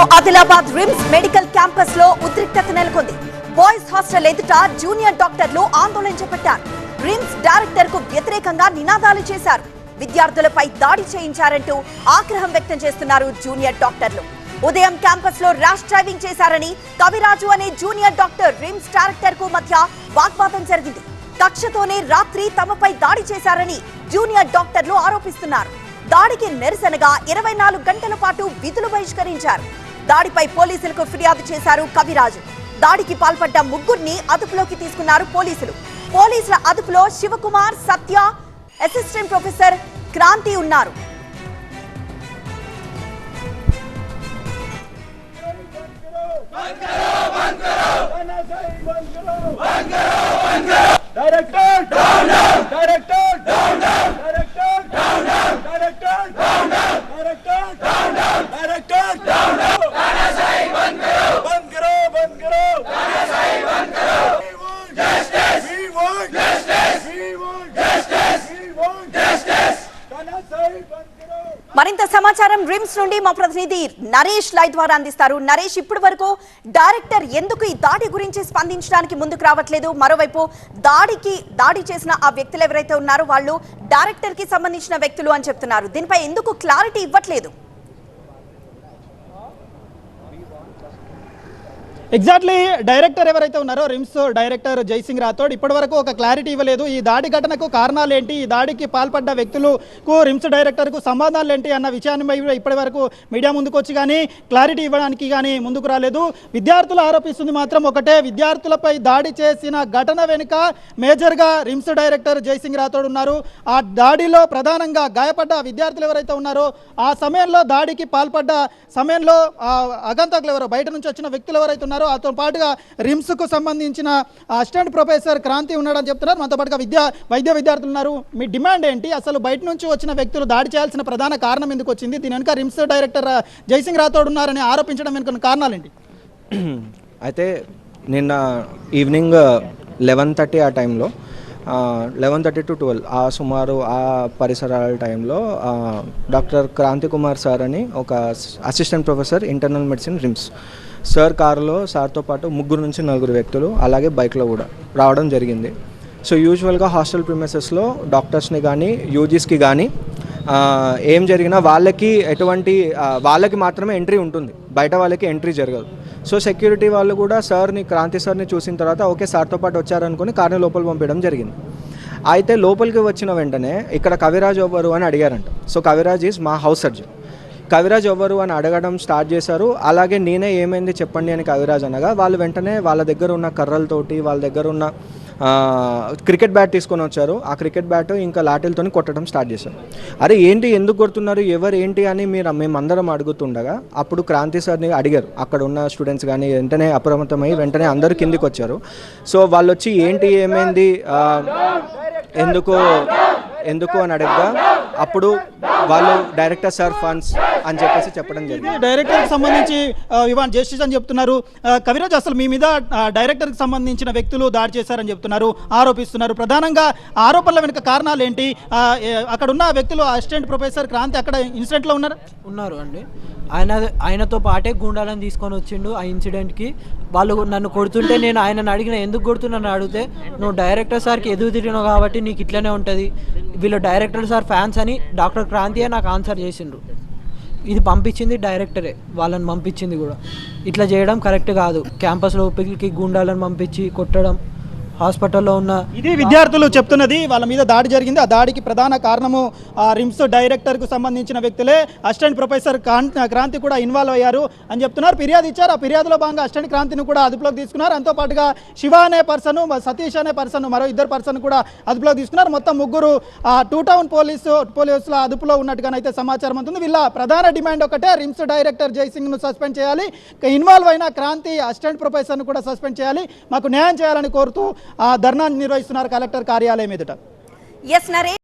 Adilabad RIMS medical క్యాంపస్లో ఉద్రిక్తత నెలకొంది. బాయ్స్ హాస్టల్ ఎదుట జూనియర్ డాక్టర్లు ఆందోళన చేపట్టారు. రిమ్స్ డైరెక్టర్కు వ్యతిరేకంగా నినాదాలు చేశారు. విద్యార్థులపై దాడి చేయించారంటూ ఆగ్రహం వ్యక్తం చేస్తున్నారు జూనియర్ డాక్టర్లు. ఉదయం క్యాంపస్లో ర్యాష్ డ్రైవింగ్ చేశారని కవిరాజు అనే జూనియర్ డాక్టర్ రిమ్స్ డైరెక్టర్కు మధ్య వాగ్వాదం జరిగింది. కక్షతోనే రాత్రి తమపై దాడి చేశారని జూనియర్ డాక్టర్లు ఆరోపిస్తున్నారు. దాడికి నిరసనగా ఇరవై నాలుగు గంటల పాటు విధులు బహిష్కరించారు. దాడిపై పోలీసులకు ఫిర్యాదు చేశారు కవిరాజు. దాడికి పాల్పడ్డ ముగ్గురిని అదుపులోకి తీసుకున్నారు పోలీసులు. పోలీసుల అదుపులో శివకుమార్ సత్య అసిస్టెంట్ ప్రొఫెసర్ క్రాంతి ఉన్నారు. డైరెక్టర్! డైరెక్టర్! మరింత సమాచారం రిమ్స్ నుండి మా ప్రతినిధి నరేష్ లై ద్వారా అందిస్తారు. నరేష్ ఇప్పటి వరకు డైరెక్టర్ ఎందుకు ఈ దాడి గురించి స్పందించడానికి ముందుకు రావట్లేదు? మరోవైపు దాడికి దాడి చేసిన ఆ వ్యక్తులు ఎవరైతే ఉన్నారో వాళ్ళు డైరెక్టర్కి సంబంధించిన వ్యక్తులు అని చెప్తున్నారు. దీనిపై ఎందుకు క్లారిటీ ఇవ్వట్లేదు? ఎగ్జాక్ట్లీ డైరెక్టర్ ఎవరైతే ఉన్నారో రిమ్స్ డైరెక్టర్ జైసింగ్ రాథోడ్ ఇప్పటివరకు ఒక క్లారిటీ ఇవ్వలేదు. ఈ దాడి ఘటనకు కారణాలు ఏంటి? ఈ దాడికి పాల్పడ్డ వ్యక్తులకు రిమ్స్ డైరెక్టర్కు సమాధానాలు ఏంటి అన్న విషయాన్ని ఇప్పటి వరకు మీడియా ముందుకు వచ్చి కానీ క్లారిటీ ఇవ్వడానికి కానీ ముందుకు రాలేదు. విద్యార్థులు ఆరోపిస్తుంది మాత్రం ఒకటే. విద్యార్థులపై దాడి చేసిన ఘటన వెనుక మేజర్గా రిమ్స్ డైరెక్టర్ జైసింగ్ రాథోడ్ ఉన్నారు. ఆ దాడిలో ప్రధానంగా గాయపడ్డ విద్యార్థులు ఎవరైతే ఉన్నారో ఆ సమయంలో దాడికి పాల్పడ్డ సమయంలో అగంతకులు ఎవరో బయట నుంచి వచ్చిన వ్యక్తులు ఎవరైతే ఉన్నారో అతని పాటుగా రిమ్స్కు సంబంధించిన అసిస్టెంట్ ప్రొఫెసర్ క్రాంతి ఉన్నాడని చెప్తున్నారు. మనతో పాటుగా విద్యా వైద్య విద్యార్థులు ఉన్నారు. మీ డిమాండ్ ఏంటి? అసలు బయట నుంచి వచ్చిన వ్యక్తులు దాడి చేయాల్సిన ప్రధాన కారణం ఎందుకు వచ్చింది? దీని వెనుక రిమ్స్ డైరెక్టర్ జయసింగ్ రాథోడ్ ఉన్నారని ఆరోపించడం వెనుక కారణాలు ఏంటి? అయితే నిన్న ఈవినింగ్ లెవెన్ థర్టీ ఆ టైంలో లెవెన్ థర్టీ టు ట్వెల్వ్ ఆ సుమారు ఆ పరిసరాల టైంలో డాక్టర్ క్రాంతి కుమార్ సార్ అని ఒక assistant professor internal medicine RIMS. Sir కారులో సార్తో పాటు ముగ్గురు నుంచి నలుగురు వ్యక్తులు అలాగే బైక్లో కూడా రావడం జరిగింది. సో యూజువల్గా హాస్టల్ ప్రిమిసెస్లో డాక్టర్స్ని కానీ యూజీస్కి కానీ ఏం జరిగినా వాళ్ళకి ఎటువంటి వాళ్ళకి మాత్రమే ఎంట్రీ ఉంటుంది. బయట వాళ్ళకి ఎంట్రీ జరగదు. సో సెక్యూరిటీ వాళ్ళు కూడా సార్ని క్రాంతి సార్ని చూసిన తర్వాత ఓకే సార్తో పాటు వచ్చారనుకుని కార్ని లోపల పంపించడం జరిగింది. అయితే లోపలికి వచ్చిన వెంటనే ఇక్కడ కవిరాజ్ ఎవరు అని అడిగారంట. సో కవిరాజ్ ఈజ్ మా హౌస్ సర్జన్. కవిరాజ్ ఎవరు అని అడగడం స్టార్ట్ చేశారు. అలాగే నేనే ఏమైంది చెప్పండి అని కవిరాజ్ అనగా వాళ్ళు వెంటనే వాళ్ళ దగ్గర ఉన్న కర్రలతోటి వాళ్ళ దగ్గర ఉన్న క్రికెట్ బ్యాట్ తీసుకొని వచ్చారు. ఆ క్రికెట్ బ్యాట్ ఇంకా లాటిల్తో కొట్టడం స్టార్ట్ చేశారు. అరే ఏంటి ఎందుకు కొడుతున్నారు? ఎవరు ఏంటి అని మీరు మేమందరం అడుగుతుండగా అప్పుడు క్రాంతి సార్ని అడిగారు. అక్కడ ఉన్న స్టూడెంట్స్ కానీ వెంటనే అప్రమత్తమై వెంటనే అందరూ కిందికి వచ్చారు. సో వాళ్ళు వచ్చి ఏంటి ఏమైంది? ఎందుకు ఎందుకు అని అడగగా అప్పుడు వాళ్ళు డైరెక్టర్ సార్ ఫండ్స్ అని చెప్పేసి చెప్పడం జరిగింది. డైరెక్టర్కి సంబంధించి ఇవాన్ జస్టిస్ అని చెప్తున్నారు. కవిరాజ్ అసలు మీ మీద డైరెక్టర్కి సంబంధించిన వ్యక్తులు దాడి చేశారని చెప్తున్నారు ఆరోపిస్తున్నారు. ప్రధానంగా ఆరోపణల వెనుక కారణాలు ఏంటి? అక్కడ ఉన్న వ్యక్తులు అసిస్టెంట్ ప్రొఫెసర్ క్రాంతి అక్కడ ఇన్సిడెంట్లో ఉన్నారు? ఉన్నారు అండి. ఆయన ఆయనతో పాటే గుండాలను తీసుకొని వచ్చిండు ఆ ఇన్సిడెంట్కి. వాళ్ళు నన్ను కొడుతుంటే నేను ఆయనను అడిగిన ఎందుకు కొడుతున్నాను అడిగితే నువ్వు డైరెక్టర్ సార్కి ఎదురు తిరిగినావు కాబట్టి నీకు ఇట్లనే ఉంటుంది. వీళ్ళు డైరెక్టర్ సార్ ఫ్యాన్స్ అని డాక్టర్ క్రాంతియే నాకు ఆన్సర్ చేసిండ్రు ఇది పంపించింది డైరెక్టరే. వాళ్ళని పంపించింది కూడా. ఇట్లా చేయడం కరెక్ట్ కాదు. క్యాంపస్లో పిల్లకి గుండాలను పంపించి కొట్టడం హాస్పిటల్లో ఉన్న ఇది విద్యార్థులు చెప్తున్నది వాళ్ళ మీద దాడి జరిగింది. ఆ దాడికి ప్రధాన కారణము ఆ రిమ్స్ డైరెక్టర్కు సంబంధించిన వ్యక్తులే. అసిస్టెంట్ ప్రొఫెసర్ క్రాంతి కూడా ఇన్వాల్వ్ అయ్యారు అని చెప్తున్నారు. ఫిర్యాదు ఇచ్చారు. ఆ ఫిర్యాదులో భాగంగా అసిస్టెంట్ క్రాంతిని కూడా అదుపులోకి తీసుకున్నారు. అంతో పాటుగా శివ అనే పర్సన్ సతీష్ అనే పర్సన్ మరో ఇద్దరు పర్సన్ కూడా అదుపులోకి తీసుకున్నారు. మొత్తం ముగ్గురు ఆ టూ టౌన్ పోలీసు పోలీసుల అదుపులో ఉన్నట్టుగానైతే సమాచారం ఉంటుంది వీళ్ళ ప్రధాన డిమాండ్ ఒకటే రిమ్స్ డైరెక్టర్ జైసింగ్ను సస్పెండ్ చేయాలి. ఇన్వాల్వ్ అయిన క్రాంతి అసిస్టెంట్ ప్రొఫెసర్ను కూడా సస్పెండ్ చేయాలి. మాకు న్యాయం చేయాలని కోరుతూ ధర్నా నిర్వహిస్తున్నారు కలెక్టర్ కార్యాలయం ఎదుట. ఎస్ నరేష్